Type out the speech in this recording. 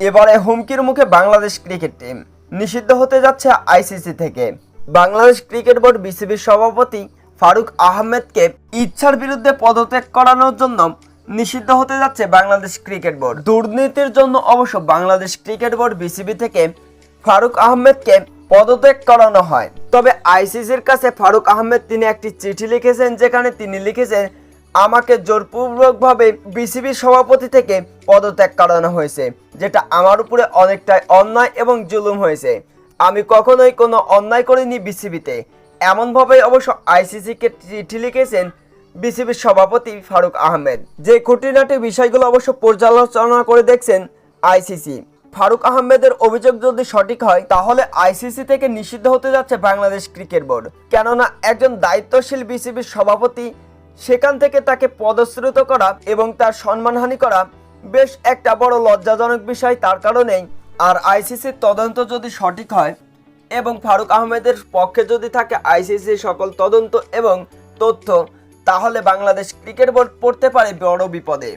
এবারে হুমকির মুখে বাংলাদেশ ক্রিকেট টিম। নিষিদ্ধ হতে যাচ্ছে আইসিসি থেকে। বাংলাদেশ ক্রিকেট বোর্ড বিসিবির সভাপতি ফারুক আহমেদকে ইচ্ছার বিরুদ্ধে পদত্যাগ করানোর জন্য নিষিদ্ধ হতে যাচ্ছে বাংলাদেশ ক্রিকেট বোর্ড। দুর্নীতির জন্য অবশ্য বাংলাদেশ ক্রিকেট বোর্ড বিসিবি থেকে ফারুক আহমেদকে পদত্যাগ করানো হয়। তবে আইসিসির কাছে ফারুক আহমেদ তিনি একটি চিঠি লিখেছেন, যেখানে তিনি লিখেছেন আমাকে জোরপূর্বকভাবে বিসিবির সভাপতি থেকে পদত্যাগ করানো হয়েছে, যেটা আমার উপরে অনেকটাই অন্যায় এবং জুলুম হয়েছে। আমি কখনোই কোনো অন্যায় করিনি বিসিবিতে। এমনভাবেই অবশ্য আইসিসিকে চিঠি লিখেছেন বিসিবির সভাপতি ফারুক আহমেদ। যে খুঁটিনাটি বিষয়গুলো অবশ্য পর্যালোচনা করে দেখছেন আইসিসি। ফারুক আহমেদের অভিযোগ যদি সঠিক হয়, তাহলে আইসিসি থেকে নিষিদ্ধ হতে যাচ্ছে বাংলাদেশ ক্রিকেট বোর্ড। কেননা একজন দায়িত্বশীল বিসিবির সভাপতি সেখান থেকে তাকে পদশ্রুত করা এবং তার সম্মানহানি করা বেশ একটা বড় লজ্জাজনক বিষয় তার কারণেই। আর আইসিসির তদন্ত যদি সঠিক হয় এবং ফারুক আহমেদের পক্ষে যদি থাকে আইসিসি সকল তদন্ত এবং তথ্য, তাহলে বাংলাদেশ ক্রিকেট বোর্ড পড়তে পারে বড় বিপদে।